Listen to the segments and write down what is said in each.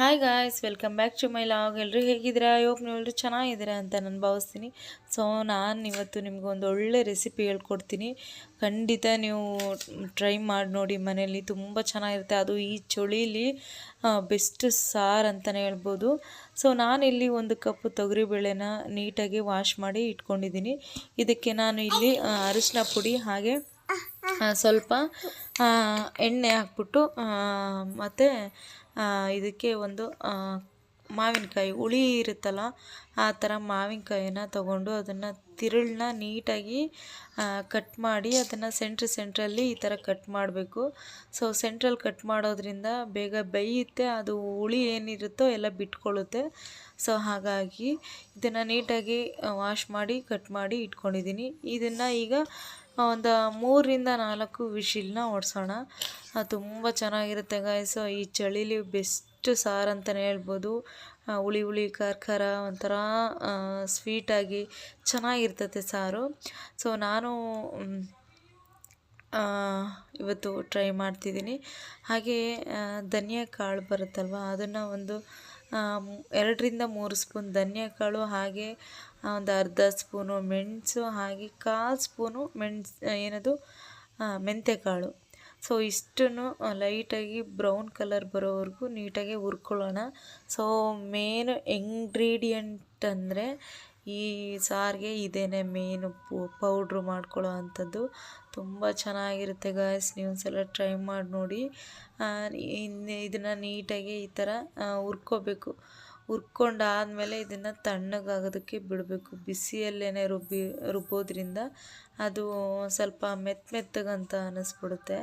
Hi guys welcome back to my vlog ಎಲ್ಲರೂ ಹೇಗಿದ್ದೀರಾ? ಯೋಗ ನೀವು ಎಲ್ಲರೂ ಚೆನ್ನಾಗಿದ್ದೀರಾ ಅಂತ ನಾನು ಭಾವಿಸ್ತೀನಿ. ಸೊ ನಾನು ಇವತ್ತು ನಿಮಗೊಂದು ಒಳ್ಳೆ ರೆಸಿಪಿ ಹೇಳ್ಕೊಡ್ತೀನಿ. ಖಂಡಿತ ನೀವು ಟ್ರೈ ಮಾಡಿ ನೋಡಿ, ಮನೆಯಲ್ಲಿ ತುಂಬ ಚೆನ್ನಾಗಿರುತ್ತೆ. ಅದು ಈ ಚಳಿಲಿ ಬೆಸ್ಟ್ ಸಾರು ಅಂತಲೇ ಹೇಳ್ಬೋದು. ಸೊ ಇಲ್ಲಿ ಒಂದು ಕಪ್ ತೊಗರಿಬೇಳೆನ ನೀಟಾಗಿ ವಾಶ್ ಮಾಡಿ ಇಟ್ಕೊಂಡಿದ್ದೀನಿ. ಇದಕ್ಕೆ ನಾನು ಇಲ್ಲಿ ಅರಿಶಿನ ಪುಡಿ, ಹಾಗೆ ಸ್ವಲ್ಪ ಎಣ್ಣೆ ಹಾಕ್ಬಿಟ್ಟು ಮತ್ತು ಇದಕ್ಕೆ ಒಂದು ಮಾವಿನಕಾಯಿ ಹುಳಿ ಇರುತ್ತಲ್ಲ, ಆ ಥರ ಮಾವಿನಕಾಯಿನ ತಗೊಂಡು ಅದನ್ನು ತಿರುಳನ್ನ ನೀಟಾಗಿ ಕಟ್ ಮಾಡಿ ಅದನ್ನು ಸೆಂಟ್ರ್ ಸೆಂಟ್ರಲ್ಲಿ ಈ ಥರ ಕಟ್ ಮಾಡಬೇಕು. ಸೊ ಸೆಂಟ್ರಲ್ಲಿ ಕಟ್ ಮಾಡೋದ್ರಿಂದ ಬೇಗ ಬೇಯುತ್ತೆ, ಅದು ಹುಳಿ ಏನಿರುತ್ತೋ ಎಲ್ಲ ಬಿಟ್ಕೊಳ್ಳುತ್ತೆ. ಸೊ ಹಾಗಾಗಿ ಇದನ್ನು ನೀಟಾಗಿ ವಾಶ್ ಮಾಡಿ ಕಟ್ ಮಾಡಿ ಇಟ್ಕೊಂಡಿದ್ದೀನಿ. ಇದನ್ನು ಈಗ ಒಂದು ಮೂರರಿಂದ ನಾಲ್ಕು ವಿಶಿಲ್ನ ಓಡಿಸೋಣ. ತುಂಬ ಚೆನ್ನಾಗಿರುತ್ತೆ ಗಾಯಸು ಈ ಚಳಿಲಿ ಬೆಸ್ಟ್ ಸಾರು ಅಂತಲೇ ಹೇಳ್ಬೋದು. ಹುಳಿ ಹುಳಿ ಖಾರ ಒಂಥರ ಸ್ವೀಟಾಗಿ ಚೆನ್ನಾಗಿರ್ತತೆ ಸಾರು. ಸೊ ನಾನು ಇವತ್ತು ಟ್ರೈ ಮಾಡ್ತಿದ್ದೀನಿ. ಹಾಗೆ ಆ, ಧನಿಯಾ ಕಾಳು ಬರುತ್ತಲ್ವ ಅದನ್ನು ಒಂದು ಎರಡರಿಂದ ಮೂರು ಸ್ಪೂನ್ ಧನಿಯಾ ಕಾಳು ಹಾಗೆ ಒಂದು ಅರ್ಧ ಸ್ಪೂನು ಮೆಣಸು, ಹಾಗೆ ಕಾಲು ಸ್ಪೂನು ಮೆಣಸು ಏನದು ಮೆಂತ್ಯ ಮೆಂತ್ಯಕಾಳು ಸೊ ಇಷ್ಟನ್ನು ಲೈಟಾಗಿ ಬ್ರೌನ್ ಕಲರ್ ಬರೋವರೆಗೂ ನೀಟಾಗಿ ಹುರ್ಕೊಳ್ಳೋಣ. ಸೊ ಮೇನ್ ಇಂಗ್ರೀಡಿಯಂಟ್ ಅಂದರೆ ಈ ಸಾರಿಗೆ ಇದೇನೆ ಮೇನು ಪೌಡ್ರು ಮಾಡ್ಕೊಳ್ಳೋ ಅಂಥದ್ದು. ತುಂಬ ಚೆನ್ನಾಗಿರುತ್ತೆ ಗಾಯ್ಸ್ ನೀವು ಒಂದ್ಸಲ ಟ್ರೈ ಮಾಡಿ ನೋಡಿ. ಇದನ್ನು ನೀಟಾಗಿ ಈ ಥರ ಹುರ್ಕೋಬೇಕು. ಹುರ್ಕೊಂಡಾದ್ಮೇಲೆ ಇದನ್ನು ತಣ್ಣಗಾಗೋದಕ್ಕೆ ಬಿಡಬೇಕು. ಬಿಸಿಯಲ್ಲೇ ರುಬ್ಬಿ, ರುಬ್ಬೋದ್ರಿಂದ ಅದು ಸ್ವಲ್ಪ ಮೆತ್ತ ಮೆತ್ತಗಂತ ಅನ್ನಿಸ್ಬಿಡುತ್ತೆ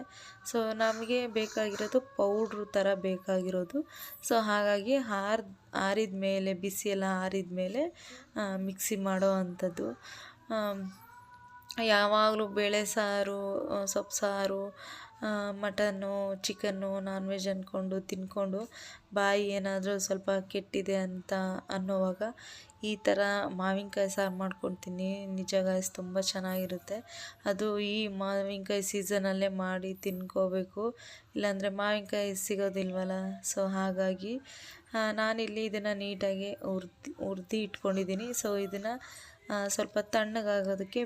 ಸೊ ನಮಗೆ ಬೇಕಾಗಿರೋದು ಪೌಡ್ರ್ ಥರ ಬೇಕಾಗಿರೋದು. ಸೊ ಹಾಗಾಗಿ ಹಾರ್, ಆರಿದ ಮೇಲೆ ಬಿಸಿ ಎಲ್ಲ ಆರಿದ ಮೇಲೆ ಮಿಕ್ಸಿ ಮಾಡೋ ಅಂಥದ್ದು. ಯಾವಾಗಲೂ ಬೇಳೆ ಸಾರು ಸೊಪ್ಪು ಸಾರು ಮಟನ್ನು ಚಿಕನ್ನು ನಾನ್ ವೆಜ್ ಅಂದ್ಕೊಂಡು ತಿಂದ್ಕೊಂಡು ಬಾಯಿ ಏನಾದರೂ ಸ್ವಲ್ಪ ಕೆಟ್ಟಿದೆ ಅಂತ ಅನ್ನೋವಾಗ ಈ ಥರ ಮಾವಿನಕಾಯಿ ಸಾರು ಮಾಡ್ಕೊಳ್ತೀನಿ ನಿಜ ಗಾಯ್ಸ್ ತುಂಬ ಚೆನ್ನಾಗಿರುತ್ತೆ. ಅದು ಈ ಮಾವಿನಕಾಯಿ ಸೀಸನಲ್ಲೇ ಮಾಡಿ ತಿನ್ಕೋಬೇಕು. ಇಲ್ಲಾಂದರೆ ಮಾವಿನಕಾಯಿ ಸಿಗೋದಿಲ್ವಲ್ಲ? ಸೊ ಹಾಗಾಗಿ ನಾನಿಲ್ಲಿ ಇದನ್ನು ನೀಟಾಗಿ ಉರ್ದು ಉರ್ದು ಇಟ್ಕೊಂಡಿದ್ದೀನಿ. ಸೊ ಇದನ್ನು ಸ್ವಲ್ಪ ತಣ್ಣಗಾಗೋದಕ್ಕೆ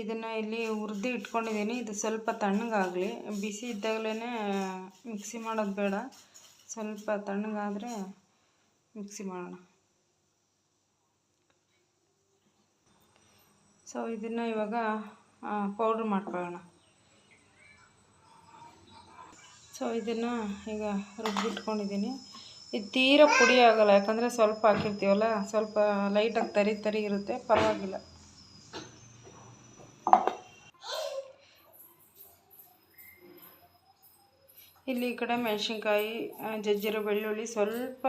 ಇದನ್ನು ಇಲ್ಲಿ ಹುರಿದು ಇಟ್ಕೊಂಡಿದ್ದೀನಿ ಇದು ಸ್ವಲ್ಪ ತಣ್ಣಗಾಗಲಿ. ಬಿಸಿ ಇದ್ದಾಗಲೇ ಮಿಕ್ಸಿ ಮಾಡೋದು ಬೇಡ. ಸ್ವಲ್ಪ ತಣ್ಣಗಾದರೆ ಮಿಕ್ಸಿ ಮಾಡೋಣ. ಸೊ ಇದನ್ನು ಇವಾಗ ಪೌಡ್ರ್ ಮಾಡ್ಕೊಳ್ಳೋಣ. ಸೊ ಇದನ್ನು ಈಗ ರುಬ್ಬಿಟ್ಕೊಂಡಿದ್ದೀನಿ ಇದು ತೀರ ಪುಡಿ ಆಗೋಲ್ಲ. ಯಾಕಂದರೆ ಸ್ವಲ್ಪ ಹಾಕಿರ್ತೀವಲ್ಲ, ಸ್ವಲ್ಪ ಲೈಟಾಗಿ ತರಿ ತರಿ ಇರುತ್ತೆ. ಪರವಾಗಿಲ್ಲ. ಇಲ್ಲಿ ಈ ಕಡೆ ಮೆಣಸಿನ್ಕಾಯಿ ಜಜ್ಜಿರೋ ಬೆಳ್ಳುಳ್ಳಿ ಸ್ವಲ್ಪ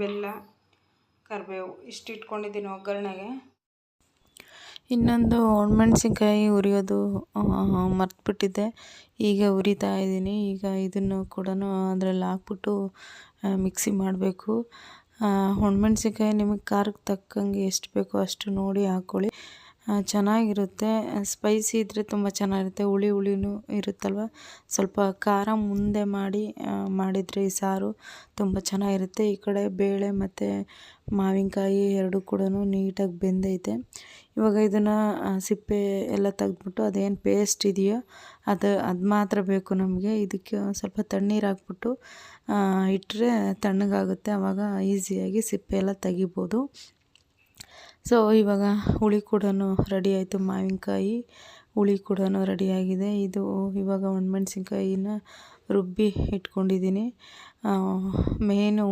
ಬೆಲ್ಲ, ಕರಿಬೇವು ಇಷ್ಟು ಇಟ್ಕೊಂಡಿದ್ದೀನಿ ಒಗ್ಗರಣೆಗೆ. ಇನ್ನೊಂದು ಒಣಮೆಣ್ಸಿನ್ಕಾಯಿ ಉರಿಯೋದು ಮರ್ತ್ಬಿಟ್ಟಿದ್ದೆ. ಈಗ ಉರಿತಾ ಇದ್ದೀನಿ. ಈಗ ಇದನ್ನು ಕೂಡ ಅದರಲ್ಲಿ ಹಾಕ್ಬಿಟ್ಟು ಮಿಕ್ಸಿ ಮಾಡಬೇಕು. ಒಣಮೆಣ್ಸಿನ್ಕಾಯಿ ನಿಮಗೆ ಖಾರಕ್ಕೆ ತಕ್ಕಂಗೆ ಎಷ್ಟು ಬೇಕೋ ಅಷ್ಟು ನೋಡಿ ಹಾಕ್ಕೊಳ್ಳಿ ಚೆನ್ನಾಗಿರುತ್ತೆ. ಸ್ಪೈಸಿ ಇದ್ದರೆ ತುಂಬ ಚೆನ್ನಾಗಿರುತ್ತೆ. ಹುಳಿ ಹುಳಿನೂ ಇರುತ್ತಲ್ವ? ಸ್ವಲ್ಪ ಖಾರ ಮುಂದೆ ಮಾಡಿ ಮಾಡಿದರೆ ಈ ಸಾರು ತುಂಬ ಚೆನ್ನಾಗಿರುತ್ತೆ. ಈ ಕಡೆ ಬೇಳೆ ಮತ್ತು ಮಾವಿನಕಾಯಿ ಎರಡು ಕೂಡ ನೀಟಾಗಿ ಬೆಂದೈತೆ. ಇವಾಗ ಇದನ್ನು ಸಿಪ್ಪೆ ಎಲ್ಲ ತೆಗೆದ್ಬಿಟ್ಟು ಅದೇನು ಪೇಸ್ಟ್ ಇದೆಯೋ ಅದು ಅದು ಮಾತ್ರ ಬೇಕು ನಮಗೆ. ಇದಕ್ಕೆ ಸ್ವಲ್ಪ ತಣ್ಣೀರು ಹಾಕ್ಬಿಟ್ಟು ಇಟ್ಟರೆ ತಣ್ಣಗಾಗುತ್ತೆ. ಆವಾಗ ಈಸಿಯಾಗಿ ಸಿಪ್ಪೆ ಎಲ್ಲ ತೆಗಿಬೋದು. ಸೊ ಇವಾಗ ಹುಳಿ ಕೂಡ ರೆಡಿ ಆಯಿತು. ಮಾವಿನಕಾಯಿ ಹುಳಿ ಕೂಡ ರೆಡಿಯಾಗಿದೆ ಇದು ಇವಾಗ ಒಣಮೆಣ್ಸಿನ್ಕಾಯಿನ ರುಬ್ಬಿ ಇಟ್ಕೊಂಡಿದ್ದೀನಿ. ಮೇನು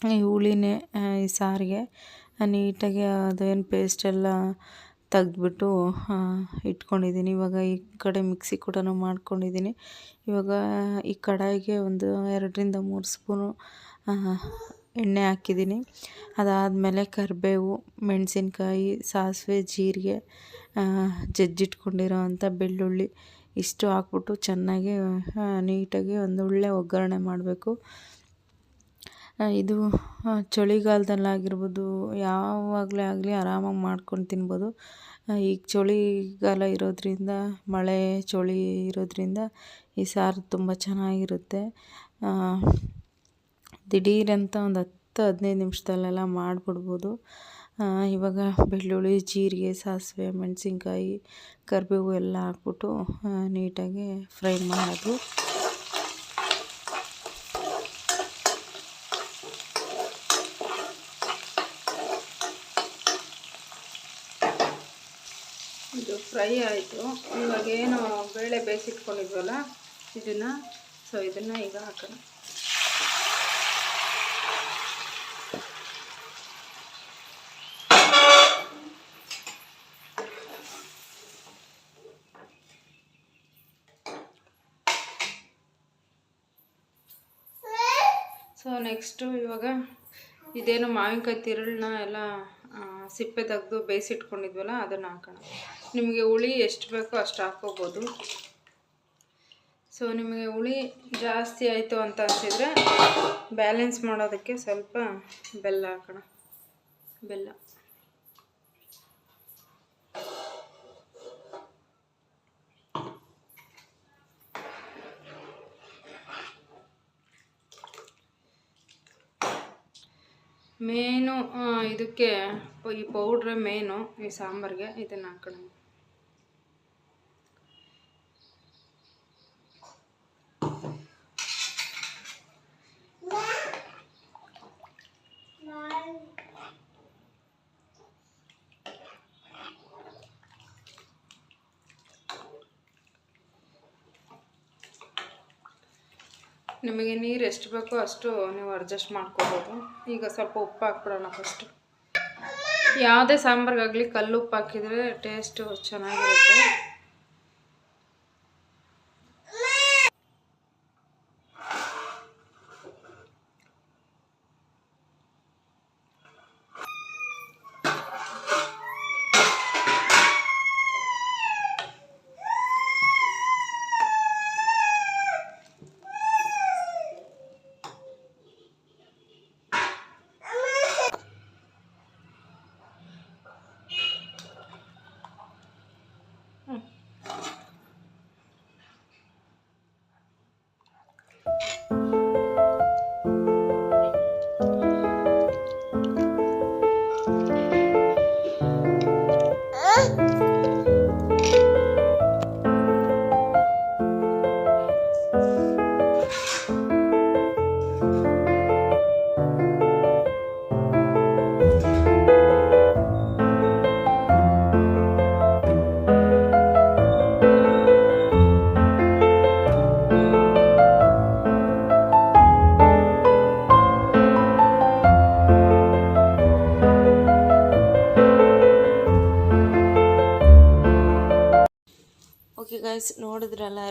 ಈ ಹುಳಿನೇ ಈ ಸಾರಿಗೆ ನೀಟಾಗಿ ಅದೇನು ಪೇಸ್ಟೆಲ್ಲ ತೆಗೆದ್ಬಿಟ್ಟು ಇಟ್ಕೊಂಡಿದ್ದೀನಿ. ಇವಾಗ ಈ ಕಡೆ ಮಿಕ್ಸಿ ಕೂಡ ಮಾಡ್ಕೊಂಡಿದ್ದೀನಿ. ಇವಾಗ ಈ ಕಡಾಯಿಗೆ ಒಂದು ಎರಡರಿಂದ ಮೂರು ಸ್ಪೂನು ಎಣ್ಣೆ ಹಾಕಿದ್ದೀನಿ. ಅದಾದಮೇಲೆ ಕರಿಬೇವು, ಮೆಣಸಿನ್ಕಾಯಿ, ಸಾಸಿವೆ, ಜೀರಿಗೆ ಜಜ್ಜಿಟ್ಕೊಂಡಿರೋ ಅಂಥ ಬೆಳ್ಳುಳ್ಳಿ ಇಷ್ಟು ಹಾಕ್ಬಿಟ್ಟು ಚೆನ್ನಾಗಿ ನೀಟಾಗಿ ಒಂದು ಒಳ್ಳೆ ಒಗ್ಗರಣೆ ಮಾಡಬೇಕು. ಇದು ಚಳಿಗಾಲದಲ್ಲಾಗಿರ್ಬೋದು ಯಾವಾಗಲೇ ಆಗಲಿ ಆರಾಮಾಗಿ ಮಾಡ್ಕೊಂಡು ತಿನ್ಬೋದು. ಈಗ ಚಳಿಗಾಲ ಇರೋದ್ರಿಂದ, ಮಳೆ, ಚಳಿ ಇರೋದ್ರಿಂದ ಈ ಸಾರು ತುಂಬ ಚೆನ್ನಾಗಿರುತ್ತೆ. ದಿಢೀರಂತ ಒಂದು ಹತ್ತು, ಹದಿನೈದು ನಿಮಿಷದಲ್ಲೆಲ್ಲ ಮಾಡಿಬಿಡ್ಬೋದು. ಇವಾಗ ಬೆಳ್ಳುಳ್ಳಿ, ಜೀರಿಗೆ, ಸಾಸಿವೆ, ಮೆಣಸಿನ್ಕಾಯಿ, ಕರಿಬೇವು ಎಲ್ಲ ಹಾಕ್ಬಿಟ್ಟು ನೀಟಾಗಿ ಫ್ರೈ ಮಾಡೋದು. ಇದು ಫ್ರೈ ಆಯಿತು. ಇವಾಗೇನು ಬೇಳೆ ಬೇಯಿಸಿಟ್ಕೊಂಡಿದ್ವಲ್ಲ, ಇದನ್ನು ಸೊ ಇದನ್ನು ಈಗ ಹಾಕೋಣ. ಸೊ ನೆಕ್ಸ್ಟು ಇವಾಗ ಇದೇನು ಮಾವಿನಕಾಯಿ ತಿರುಳನ್ನ ಎಲ್ಲ ಸಿಪ್ಪೆ ತೆಗೆದು ಬೇಯಿಸಿಟ್ಕೊಂಡಿದ್ವಲ್ಲ ಅದನ್ನು ಹಾಕೋಣ. ನಿಮಗೆ ಹುಳಿ ಎಷ್ಟು ಬೇಕೋ ಅಷ್ಟು ಹಾಕೋಬೋದು. ಸೊ ನಿಮಗೆ ಹುಳಿ ಜಾಸ್ತಿ ಆಯಿತು ಅಂತ ಅನಿಸಿದರೆ ಬ್ಯಾಲೆನ್ಸ್ ಮಾಡೋದಕ್ಕೆ ಸ್ವಲ್ಪ ಬೆಲ್ಲ ಹಾಕೋಣ. ಬೆಲ್ಲ. ಮೇನು ಇದಕ್ಕೆ ಈ ಪೌಡ್ರೆ ಮೇನು ಈ ಸಾಂಬಾರಿಗೆ ಇದನ್ನು ಹಾಕೋಣ. ನಿಮಗೆ ನೀರು ಎಷ್ಟು ಬೇಕೋ ಅಷ್ಟು ನೀವು ಅಡ್ಜಸ್ಟ್ ಮಾಡ್ಕೋಬೋದು. ಈಗ ಸ್ವಲ್ಪ ಉಪ್ಪು ಹಾಕ್ಬಿಡೋಣ ಫಸ್ಟು ಯಾವುದೇ ಸಾಂಬಾರಿಗಾಗಲಿ ಕಲ್ಲು ಉಪ್ಪು ಹಾಕಿದರೆ ಟೇಸ್ಟು ಚೆನ್ನಾಗಿರುತ್ತೆ.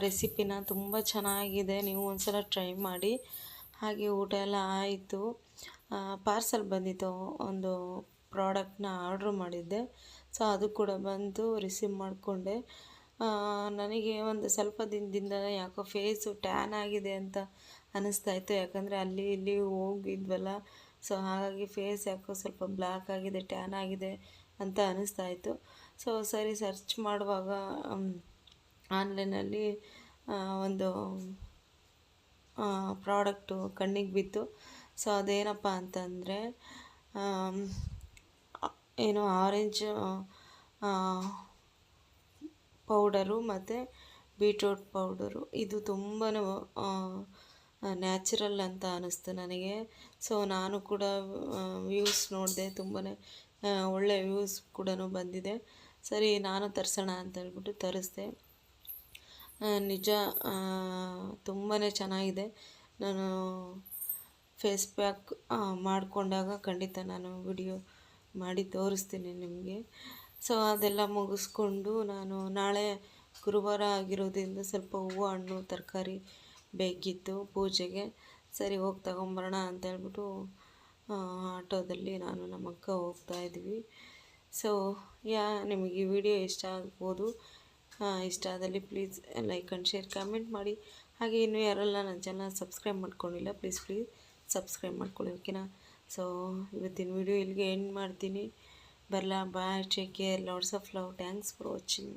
ರೆಸಿಪಿನ ತುಂಬ ಚೆನ್ನಾಗಿದೆ, ನೀವು ಒಂದ್ಸಲ ಟ್ರೈ ಮಾಡಿ. ಹಾಗೆ ಊಟ ಎಲ್ಲ ಆಯಿತು. ಪಾರ್ಸಲ್ ಬಂದಿತ್ತು, ಒಂದು ಪ್ರಾಡಕ್ಟ್ನ ಆರ್ಡ್ರ್ ಮಾಡಿದ್ದೆ. ಸೊ ಅದು ಕೂಡ ಬಂದು ರಿಸೀವ್ ಮಾಡಿಕೊಂಡೆ. ನನಗೆ ಒಂದು ಸ್ವಲ್ಪ ದಿನದಿಂದ ಯಾಕೋ ಫೇಸು ಟ್ಯಾನ್ ಆಗಿದೆ ಅಂತ ಅನ್ನಿಸ್ತಾ ಇತ್ತು. ಯಾಕಂದರೆ ಅಲ್ಲಿ ಇಲ್ಲಿ ಹೋಗಿದ್ವಲ್ಲ ಸೊ ಹಾಗಾಗಿ ಫೇಸ್ ಯಾಕೋ ಸ್ವಲ್ಪ ಬ್ಲ್ಯಾಕ್ ಆಗಿದೆ ಟ್ಯಾನ್ ಆಗಿದೆ ಅಂತ ಅನ್ನಿಸ್ತಾ ಇತ್ತು. ಸೊ ಸರಿ ಸರ್ಚ್ ಮಾಡುವಾಗ ಆನ್ಲೈನಲ್ಲಿ ಒಂದು ಪ್ರಾಡಕ್ಟು ಕಣ್ಣಿಗೆ ಬಿತ್ತು. ಸೊ ಅದೇನಪ್ಪ ಅಂತಂದರೆ ಏನು ಆರೆಂಜ್ ಪೌಡರು ಮತ್ತು ಬೀಟ್ರೂಟ್ ಪೌಡರು ಇದು ತುಂಬಾ ನ್ಯಾಚುರಲ್ ಅಂತ ಅನ್ನಿಸ್ತು ನನಗೆ. ಸೊ ನಾನು ಕೂಡ ವ್ಯೂಸ್ ನೋಡಿದೆ ತುಂಬಾ ಒಳ್ಳೆ ವ್ಯೂಸ್ ಕೂಡ ಬಂದಿದೆ. ಸರಿ, ನಾನು ತರಿಸೋಣ ಅಂತ ಹೇಳ್ಬಿಟ್ಟು ತರಿಸ್ದೆ. ನಿಜ ತುಂಬಾ ಚೆನ್ನಾಗಿದೆ. ನಾನು ಫೇಸ್ ಪ್ಯಾಕ್ ಮಾಡಿಕೊಂಡಾಗ ಖಂಡಿತ ನಾನು ವಿಡಿಯೋ ಮಾಡಿ ತೋರಿಸ್ತೀನಿ ನಿಮಗೆ. ಸೊ ಅದೆಲ್ಲ ಮುಗಿಸ್ಕೊಂಡು ನಾನು ನಾಳೆ ಗುರುವಾರ ಆಗಿರೋದ್ರಿಂದ ಸ್ವಲ್ಪ ಹೂವು, ಹಣ್ಣು, ತರಕಾರಿ ಬೇಕಿತ್ತು ಪೂಜೆಗೆ. ಸರಿ, ಹೋಗಿ ತಗೊಂಬರೋಣ ಅಂತ ಹೇಳ್ಬಿಟ್ಟು ಆಟೋದಲ್ಲಿ ನಾನು ನಮ್ಮಕ್ಕ ಹೋಗ್ತಾ ಇದ್ವಿ. ಸೊ ಯಾ, ನಿಮಗೆ ವಿಡಿಯೋ ಇಷ್ಟ ಆಗ್ಬೋದು. ಇಷ್ಟ ಆದಲ್ಲಿ please like and share comment ಮಾಡಿ. ಹಾಗೆ ಇನ್ನೂ ಯಾರೆಲ್ಲ ನನ್ನ ಚಾನಲ್ ಸಬ್ಸ್ಕ್ರೈಬ್ ಮಾಡ್ಕೊಂಡಿಲ್ಲ ಪ್ಲೀಸ್ ಪ್ಲೀಸ್ ಸಬ್ಸ್ಕ್ರೈಬ್ ಮಾಡ್ಕೊಳ್ಳಿ ಓಕೆನಾ ಸೊ ಇವತ್ತಿನ ವಿಡಿಯೋ ಇಲ್ಲಿಗೆ ಎಂಡ್ ಮಾಡ್ತೀನಿ. ಬರಲಾ bye take care lots of love thanks for watching